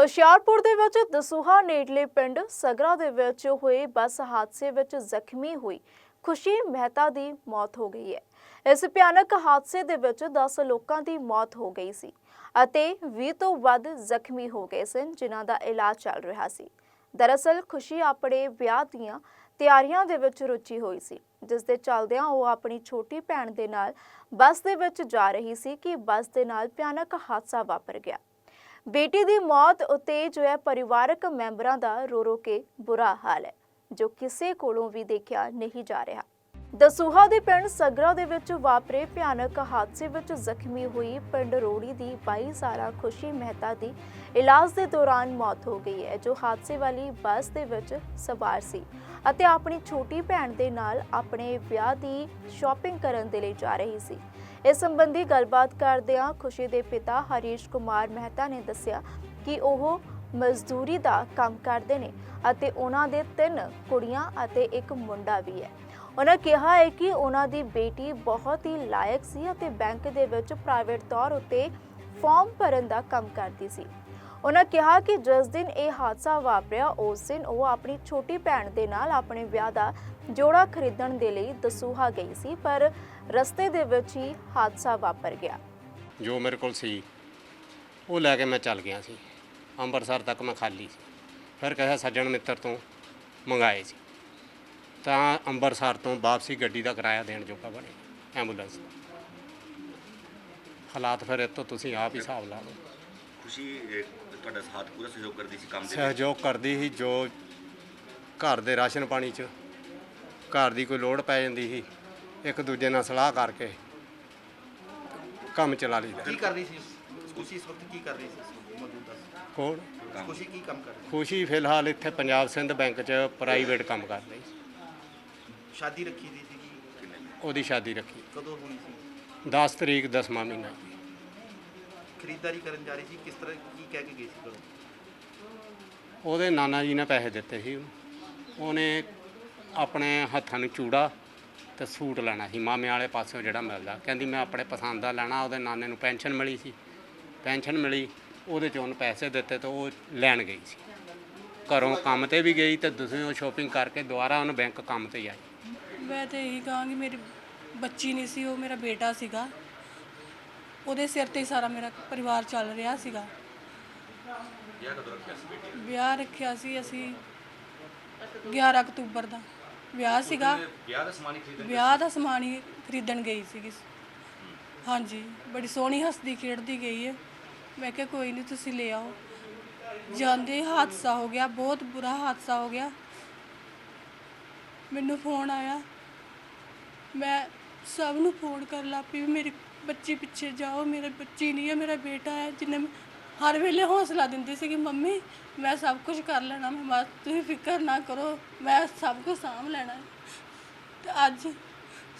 ਹੁਸ਼ਿਆਰਪੁਰ ਦੇ ਵਿੱਚ ਦਸੂਹਾ ਨੇੜਲੇ ਪਿੰਡ ਸਗਰਾ ਦੇ ਵਿੱਚ ਹੋਏ ਬੱਸ ਹਾਦਸੇ ਵਿੱਚ ਜ਼ਖਮੀ ਹੋਈ ਖੁਸ਼ੀ ਮਹਿਤਾ ਦੀ ਮੌਤ ਹੋ ਗਈ ਹੈ। ਇਸ ਭਿਆਨਕ ਹਾਦਸੇ ਦੇ ਵਿੱਚ 10 ਲੋਕਾਂ ਦੀ ਮੌਤ ਹੋ ਗਈ ਸੀ ਅਤੇ 20 ਤੋਂ ਵੱਧ ਜ਼ਖਮੀ ਹੋ ਗਏ ਸਨ, ਜਿਨ੍ਹਾਂ ਦਾ ਇਲਾਜ ਚੱਲ ਰਿਹਾ ਸੀ। ਦਰਅਸਲ ਖੁਸ਼ੀ ਆਪਣੇ ਵਿਆਹ ਦੀਆਂ ਤਿਆਰੀਆਂ ਦੇ ਵਿੱਚ ਰੁਚੀ ਹੋਈ ਸੀ, ਜਿਸ ਦੇ ਚੱਲਦਿਆਂ ਉਹ ਆਪਣੀ ਛੋਟੀ ਭੈਣ ਦੇ ਨਾਲ ਬੱਸ ਦੇ ਵਿੱਚ ਜਾ ਰਹੀ ਸੀ ਕਿ ਬੱਸ ਦੇ ਨਾਲ ਭਿਆਨਕ ਹਾਦਸਾ ਵਾਪਰ ਗਿਆ। ਬੇਟੀ ਦੀ ਮੌਤ ਉਤੇ ਜੋ ਹੈ ਪਰਿਵਾਰਕ ਮੈਂਬਰਾਂ ਦਾ ਰੋ ਰੋ ਕੇ ਬੁਰਾ ਹਾਲ ਹੈ, ਜੋ ਕਿਸੇ ਕੋਲੋਂ ਵੀ ਦੇਖਿਆ ਨਹੀਂ ਜਾ ਰਿਹਾ। ਦਸੂਹਾ ਦੇ ਪਿੰਡ ਸਗਰਾ ਦੇ ਵਿੱਚ ਵਾਪਰੇ ਭਿਆਨਕ ਹਾਦਸੇ ਵਿੱਚ ਜ਼ਖਮੀ ਹੋਈ ਪਿੰਡ ਰੋੜੀ ਦੀ 22 ਸਾਲਾ ਖੁਸ਼ੀ ਮਹਿਤਾ ਦੀ ਇਲਾਜ ਦੇ ਦੌਰਾਨ ਮੌਤ ਹੋ ਗਈ ਹੈ, ਜੋ ਹਾਦਸੇ ਵਾਲੀ ਬੱਸ ਦੇ ਵਿੱਚ ਸਵਾਰ ਸੀ ਅਤੇ ਆਪਣੀ ਛੋਟੀ ਭੈਣ ਦੇ ਨਾਲ ਆਪਣੇ ਵਿਆਹ ਦੀ ਸ਼ਾਪਿੰਗ ਕਰਨ ਦੇ ਲਈ ਜਾ ਰਹੀ ਸੀ। ਇਸ ਸੰਬੰਧੀ ਗੱਲਬਾਤ ਕਰਦਿਆਂ ਖੁਸ਼ੀ ਦੇ ਪਿਤਾ ਹਰੀਸ਼ ਕੁਮਾਰ ਮਹਿਤਾ ਨੇ ਦੱਸਿਆ ਕਿ ਉਹ ਮਜ਼ਦੂਰੀ ਦਾ ਕੰਮ ਕਰਦੇ ਨੇ ਅਤੇ ਉਹਨਾਂ ਦੇ ਤਿੰਨ ਕੁੜੀਆਂ ਅਤੇ ਇੱਕ ਮੁੰਡਾ ਵੀ ਹੈ। ਉਹਨਾਂ ਕਿਹਾ ਹੈ ਕਿ ਉਹਨਾਂ ਦੀ ਬੇਟੀ ਬਹੁਤ ਹੀ ਲਾਇਕ ਸੀ ਅਤੇ ਬੈਂਕ ਦੇ ਵਿੱਚ ਪ੍ਰਾਈਵੇਟ ਤੌਰ ਉੱਤੇ ਫਾਰਮ ਭਰਨ ਦਾ ਕੰਮ ਕਰਦੀ ਸੀ। ਉਹਨਾਂ ਕਿਹਾ ਕਿ ਜਿਸ ਦਿਨ ਇਹ ਹਾਦਸਾ ਵਾਪਰਿਆ, ਉਸ ਦਿਨ ਉਹ ਆਪਣੀ ਛੋਟੀ ਭੈਣ ਦੇ ਨਾਲ ਆਪਣੇ ਵਿਆਹ ਦਾ ਜੋੜਾ ਖਰੀਦਣ ਦੇ ਲਈ ਦਸੂਹਾ ਗਈ ਸੀ, ਪਰ ਰਸਤੇ ਦੇ ਵਿੱਚ ਹੀ ਹਾਦਸਾ ਵਾਪਰ ਗਿਆ। ਜੋ ਮੇਰੇ ਕੋਲ ਸੀ, ਉਹ ਲੈ ਕੇ ਮੈਂ ਚੱਲ ਗਿਆ ਸੀ। ਅੰਮ੍ਰਿਤਸਰ ਤੱਕ ਮੈਂ ਖਾਲੀ ਸੀ। ਫਿਰ ਕਿਸੇ ਸੱਜਣ ਮਿੱਤਰ ਤੋਂ ਮੰਗਾਏ ਸੀ। ਤਾਂ ਅੰਮ੍ਰਿਤਸਰ ਤੋਂ ਵਾਪਸੀ ਗੱਡੀ ਦਾ ਕਿਰਾਇਆ ਦੇਣ ਜੋਗਾ ਬਣੇ ਐਂਬੂਲੈਂਸ ਹਾਲਾਤ ਫਿਰ ਇਹ ਤੋਂ ਤੁਸੀਂ ਆਪ ਹੀ ਹਿਸਾਬ ਲਾ ਲਓ। ਖੁਸ਼ੀ ਇਹ ਤੁਹਾਡਾ ਸਾਥ ਪੂਰਾ ਸਹਿਯੋਗ ਕਰਦੀ ਸੀ ਕੰਮ ਦੇ ਵਿੱਚ? ਸਹਿਯੋਗ ਕਰਦੀ ਸੀ ਜੋ ਘਰ ਦੇ ਰਾਸ਼ਨ ਪਾਣੀ 'ਚ ਘਰ ਦੀ ਕੋਈ ਲੋੜ ਪੈ ਜਾਂਦੀ ਸੀ ਇੱਕ ਦੂਜੇ ਨਾਲ ਸਲਾਹ ਕਰਕੇ ਕੰਮ ਚਲਾ ਲਈਦਾ। ਕੀ ਕਰ ਰਹੀ ਸੀ? ਖੁਸ਼ੀ ਇਸ ਵਕਤ ਕੀ ਕਰ ਰਹੀ ਸੀ? ਮੌਜੂਦਾ ਕੋਲ ਖੁਸ਼ੀ ਕੀ ਕੰਮ ਕਰ ਰਹੀ ਖੁਸ਼ੀ ਫਿਲਹਾਲ ਇੱਥੇ ਪੰਜਾਬ ਸਿੰਧ ਬੈਂਕ 'ਚ ਪ੍ਰਾਈਵੇਟ ਕੰਮ ਕਰ ਰਹੀ ਸੀ। ਸ਼ਾਦੀ ਰੱਖੀ ਦੀ ਸੀਗੀ? ਉਹਦੀ ਸ਼ਾਦੀ ਰੱਖੀ। ਕਦੋਂ ਹੋਣੀ ਸੀ? 10 ਤਰੀਕ 10ਵਾਂ ਮਹੀਨਾ। ਖਰੀਦਦਾਰੀ ਕਰਨ ਜਾ ਰਹੀ ਸੀ ਕਿਸ ਤਰ੍ਹਾਂ ਕੀ ਕਹਿ ਕੇ ਗਈ ਸੀ ਘਰੋਂ? ਉਹਦੇ ਨਾਨਾ ਜੀ ਨੇ ਪੈਸੇ ਦਿੱਤੇ ਸੀ ਉਹਨੂੰ। ਉਹਨੇ ਆਪਣੇ ਹੱਥਾਂ ਨੂੰ ਚੂੜਾ ਤੇ ਸੂਟ ਲੈਣਾ ਸੀ। ਮਾਮੇ ਵਾਲੇ ਪਾਸਿਓਂ ਜਿਹੜਾ ਮਿਲਦਾ। ਕਹਿੰਦੀ ਮੈਂ ਆਪਣੇ ਪਸੰਦ ਦਾ ਲੈਣਾ। ਉਹਦੇ ਨਾਨੇ ਨੂੰ ਪੈਨਸ਼ਨ ਮਿਲੀ ਸੀ। ਪੈਨਸ਼ਨ ਮਿਲੀ ਉਹਦੇ ਚ ਉਹਨੂੰ ਪੈਸੇ ਦਿੱਤੇ ਤੇ ਉਹ ਲੈਣ ਗਈ ਸੀ। ਘਰੋਂ ਕੰਮ ਤੇ ਵੀ ਗਈ ਤੇ ਦੂਸਰੀ ਉਹ ਸ਼ੋਪਿੰਗ ਕਰਕੇ ਦੁਬਾਰਾ ਉਹਨੂੰ ਬੈਂਕ ਕੰਮ ਤੇ ਹੀ ਆਈ। ਮੈਂ ਤੇ ਇਹੀ ਕਹਾਂਗੀ ਮੇਰੀ ਬੱਚੀ ਨਹੀਂ ਸੀ ਉਹ ਮੇਰਾ ਬੇਟਾ ਸੀਗਾ। ਉਹਦੇ ਸਿਰ ਤੇ ਹੀ ਸਾਰਾ ਮੇਰਾ ਪਰਿਵਾਰ ਚੱਲ ਰਿਹਾ ਸੀਗਾ। ਵਿਆਹ ਰੱਖਿਆ ਸੀ ਅਸੀਂ 11 ਅਕਤੂਬਰ ਦਾ। ਵਿਆਹ ਸੀਗਾ। ਵਿਆਹ ਦਾ ਸਮਾਨ ਹੀ ਖਰੀਦਣ ਵਿਆਹ ਦਾ ਸਮਾਨ ਹੀ ਖਰੀਦਣ ਗਈ ਸੀਗੀ। ਹਾਂਜੀ ਬੜੀ ਸੋਹਣੀ ਹੱਸਦੀ ਖੇਡਦੀ ਗਈ ਹੈ ਮੈਂ ਕਿਹਾ ਕੋਈ ਨਹੀਂ ਤੁਸੀਂ ਲੈ ਆਓ। ਜਾਂਦੇ ਹੀ ਹਾਦਸਾ ਹੋ ਗਿਆ ਬਹੁਤ ਬੁਰਾ ਹਾਦਸਾ ਹੋ ਗਿਆ। ਮੈਨੂੰ ਫੋਨ ਆਇਆ। ਮੈਂ ਸਭ ਨੂੰ ਫੋਨ ਕਰ ਲੱਗ ਪਈ ਵੀ ਮੇਰੀ ਬੱਚੀ ਪਿੱਛੇ ਜਾਓ ਮੇਰਾ ਬੱਚੀ ਨਹੀਂ ਹੈ ਮੇਰਾ ਬੇਟਾ ਹੈ ਜਿਹਨੇ ਮੈਂ ਹਰ ਵੇਲੇ ਹੌਸਲਾ ਦਿੰਦੀ ਸੀ ਕਿ ਮੰਮੀ ਮੈਂ ਸਭ ਕੁਝ ਕਰ ਲੈਣਾ ਮੈਂ ਬਸ ਤੁਸੀਂ ਫਿਕਰ ਨਾ ਕਰੋ ਮੈਂ ਸਭ ਕੁਝ ਸਾਂਭ ਲੈਣਾ ਹੈ। ਤੇ ਅੱਜ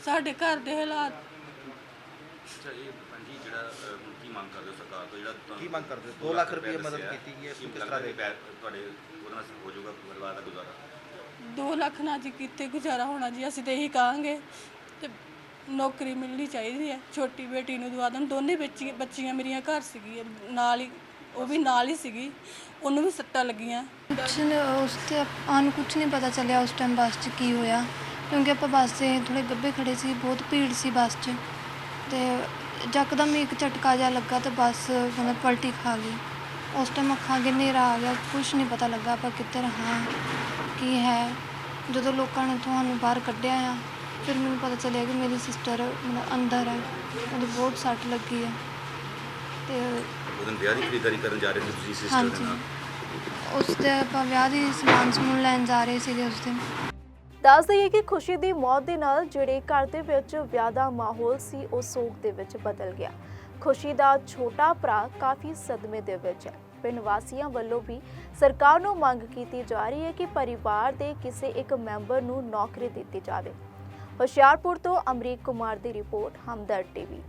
ਸਾਡੇ ਘਰ ਦੇ ਹਾਲਾਤ ਅੱਛਾ ਇਹ ਹਾਂਜੀ ਜਿਹੜਾ ਅਹ, ਹੁਣ ਕੀ ਮੰਗ ਕਰਦੇ ਹੋ ਸਰਕਾਰ ਤੋਂ ਜਿਹੜਾ ਤੁਹਾਨੂੰ ਕੀ ਮੰਗ ਕਰਦੇ ਹੋ? ਦੋ ਲੱਖ ਰੁਪਏ ਮਦਦ ਦੱਸਿਆ, ਕੀਤੀ ਗਈ ਹੈ, ਕੀ ਕਿਸ ਲੱਗਦਾ ਤਰ੍ਹਾਂ ਦੇ? ਕਿ ਪੈ- ਤੁਹਾਡੇ ਉਹਦੇ ਨਾਲ ਹੋ ਜਾਊਗਾ ਪਰਿਵਾਰ ਦਾ ਗੁਜ਼ਾਰਾ 2 ਲੱਖ ਨਾਲ ਜੀ ਕਿਤੇ ਗੁਜ਼ਾਰਾ ਹੋਣਾ ਜੀ ਅਸੀਂ ਤੇ ਇਹੀ ਕਹਾਂਗੇ ਤੇ ਨੌਕਰੀ ਮਿਲਣੀ ਚਾਹੀਦੀ ਹੈ। ਛੋਟੀ ਬੇਟੀ ਨੂੰ ਦਵਾ ਦੇਣ। ਦੋਨੇ ਬੱਚੀਆਂ ਬੱਚੀਆਂ ਮੇਰੀਆਂ ਘਰ ਸੀਗੀ ਨਾਲ ਹੀ ਉਹ ਵੀ ਨਾਲ ਹੀ ਸੀਗੀ। ਉਹਨੂੰ ਵੀ ਸੱਟਾਂ ਲੱਗੀਆਂ। ਕੁਛ ਨੀ- ਉਸ ਤੇ ਆਪਾਂ ਨੂੰ ਕੁਝ ਨਹੀਂ ਪਤਾ ਚੱਲਿਆ ਉਸ ਟਾਈਮ ਬੱਸ 'ਚ ਕੀ ਹੋਇਆ। ਕਿਉਂਕਿ ਆਪਾਂ ਬੱਸ 'ਤੇ ਥੋੜੇ ਗੱਬੇ ਖੜੇ ਸੀ। ਬਹੁਤ ਭੀੜ ਸੀ ਬੱਸ 'ਚ। ਤੇ ਯਕਦਮ ਹੀ ਇੱਕ ਝਟਕਾ ਜਿਹਾ ਲੱਗਾ ਤੇ ਬੱਸ ਮਤਲਬ ਪਲਟੀ ਖਾ ਗਈ। ਉਸ ਟਾਈਮ ਅੱਖਾਂ ਅੱਗੇ ਹਨੇਰਾ ਆ ਗਿਆ। ਕੁਝ ਨਹੀਂ ਪਤਾ ਲੱਗਾ ਆਪਾਂ ਕਿੱਧਰ ਹਾਂ, ਕੀ ਹੈ। ਜਦੋਂ ਲੋਕਾਂ ਨੇ ਤੁਹਾਨੂੰ ਬਾਹਰ ਕੱਢਿਆ ਆ ਫਿਰ ਮੈਨੂੰ ਪਤਾ ਚੱਲਿਆ ਕਿ ਮੇਰੀ ਸਿਸਟਰ ਮਤਲਬ ਅੰਦਰ ਹੈ। ਉਹਦੇ ਬਹੁਤ ਸੱਟ ਲੱਗੀ ਹੈ। ਤੇ ਉਹ ਦਿਨ ਵਿਆਹ ਦੀ ਖਰੀਦਦਾਰੀ ਕਰਨ ਜਾ ਰਹੇ ਸੀ ਤੁਸੀਂ ਸਿਸਟਰ ਦੇ ਹਾਂਜੀ। ਨਾਲ? ਉਸ ਤੇ ਆਪਾਂ ਵਿਆਹ ਦੀ ਸਮਾਨ ਸਮੂਨ ਲੈਣ ਜਾ ਰਹੇ ਸੀਗੇ ਉਸ ਦਿਨ। ਦੱਸ ਦਈਏ ਕਿ ਖੁਸ਼ੀ ਦੀ ਮੌਤ ਦੇ ਨਾਲ ਜਿਹੜੇ ਘਰ ਦੇ ਵਿੱਚ ਵਿਆਹ ਦਾ ਮਾਹੌਲ ਸੀ ਉਹ ਸੋਗ ਦੇ ਵਿੱਚ ਬਦਲ ਗਿਆ। ਖੁਸ਼ੀ ਦਾ ਛੋਟਾ ਭਰਾ ਕਾਫੀ ਸਦਮੇ ਦੇ ਵਿੱਚ ਹੈ। ਪਿੰਡ ਵਾਸੀਆਂ ਵੱਲੋਂ ਵੀ ਸਰਕਾਰ ਨੂੰ ਮੰਗ ਕੀਤੀ ਜਾ ਰਹੀ ਹੈ ਕਿ ਪਰਿਵਾਰ ਦੇ ਕਿਸੇ ਇੱਕ ਮੈਂਬਰ ਨੂੰ ਨੌਕਰੀ ਦਿੱਤੀ ਜਾਵੇ। ਹੁਸ਼ਿਆਰਪੁਰ ਤੋਂ ਅਮਰੀਕ ਕੁਮਾਰ ਦੀ ਰਿਪੋਰਟ ਹਮਦਰਦ ਟੀਵੀ।